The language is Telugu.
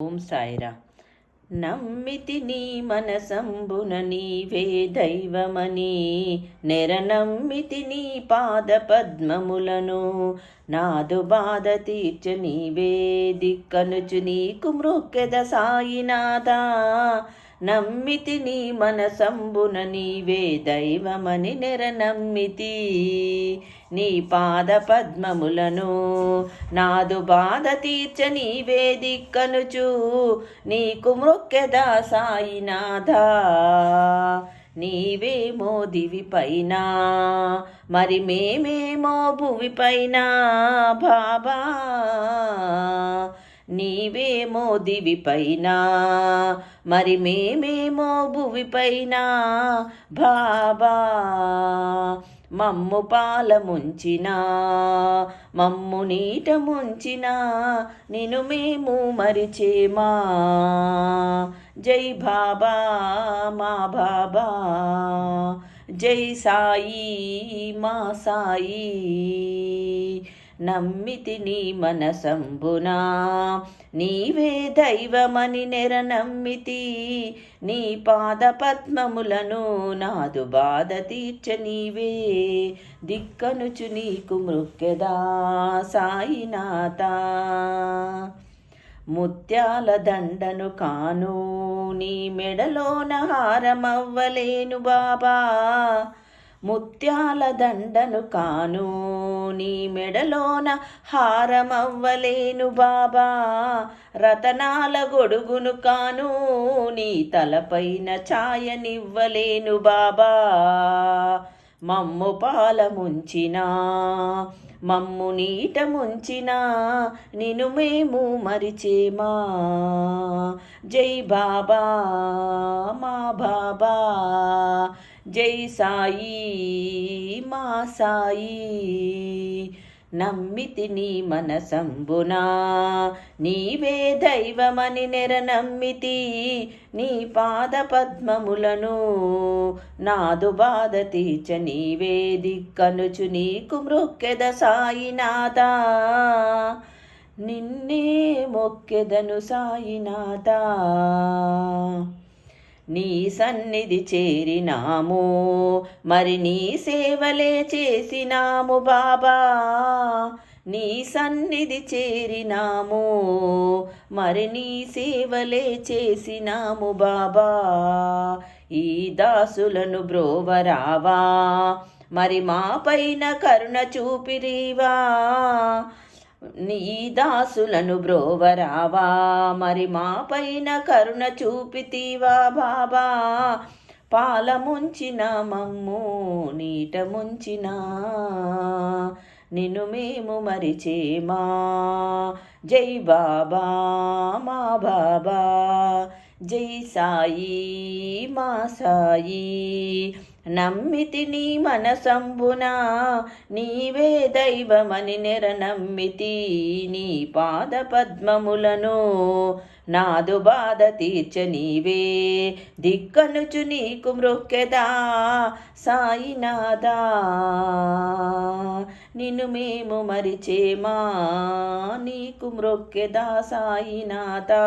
ఓం సాయిరా. నమ్మితి నీ మనసంబున నీవే దైవమని నెర నమ్మితి నీ పాద పద్మములను నాదు బాధ తీర్చు నీవే దిక్కనుచు నీకు మృక్కెద సాయినాథా నమ్మితి నీ మనసంబున నీవే దైవమని నెర నమ్మితి. నీ పాద పద్మములను నాదు బాధ తీర్చ నీవే దిక్కనుచు. నీకు మృక్కెదా సాయినాథా నీవేమో దివి పైన. మరి మేమేమో భువి పైన బాబా నీవేమో దివిపైన మరి మేమేమో భువిపైన బాబా మమ్ము పాల ముంచిన మమ్ము నీట ముంచిన నిను మేము మరిచేమా? జై బాబా మా బాబా జై సాయి మా సాయి. నమ్మితి నీ మనసంబునా. నీవే దైవమని నెర నమ్మితి. నీ పాద పద్మములను నాదు బాధ తీర్చ నీవే. దిక్కనుచు నీకు మృక్కెదా సాయినాథ. ముత్యాల దండను కాను నీ మెడలోన హారమవ్వలేను బాబా. ముత్యాల దండను కాను నీ మెడలోన హారమవ్వలేను బాబా. రతనాల గొడుగును కాను నీ తలపైన ఛాయనివ్వలేను బాబా. మమ్ము పాల ముంచినా మమ్ము నీట ముంచినా నిన్ను మేము మరిచేమా. జై బాబా మా బాబా. జై సాయి మా సాయి. నమ్మితి నీ మనసంబునా నీవే దైవమని నెర నమ్మితి నీ పాద పద్మములను నాదు బాధ తీర్చ నీవే దిక్కనుచు నీకు మృక్కెద సాయినాథ నిన్నే మొక్కెదను సాయినాథ నీ సన్నిధి చేరినాము. మరి నీ సేవలే చేసినాము బాబా. నీ సన్నిధి చేరినాము. మరి నీ సేవలే చేసినాము బాబా. ఈ దాసులను బ్రోవరావా. మరి మాపైన కరుణ చూపిరివా. నీ దాసులను బ్రోవరావా మరి మాపైన కరుణ చూపితివా బాబా. పాల ముంచిన మమ్ము నీట ముంచిన నిన్ను మేము మరిచేమా. జై బాబా మా బాబా. జై సాయి మా సాయి. నమ్మితి నీ మనసంబున నీవే దైవమని నిర నమ్మితి నీ పాద పద్మములను. నాదు బాధ తీర్చ నీవే దిక్కనుచు నీకు మృక్కెదా. సాయినాదా నిన్ను మేము మరిచేమా. నీకు మృక్కెదా సాయినాథా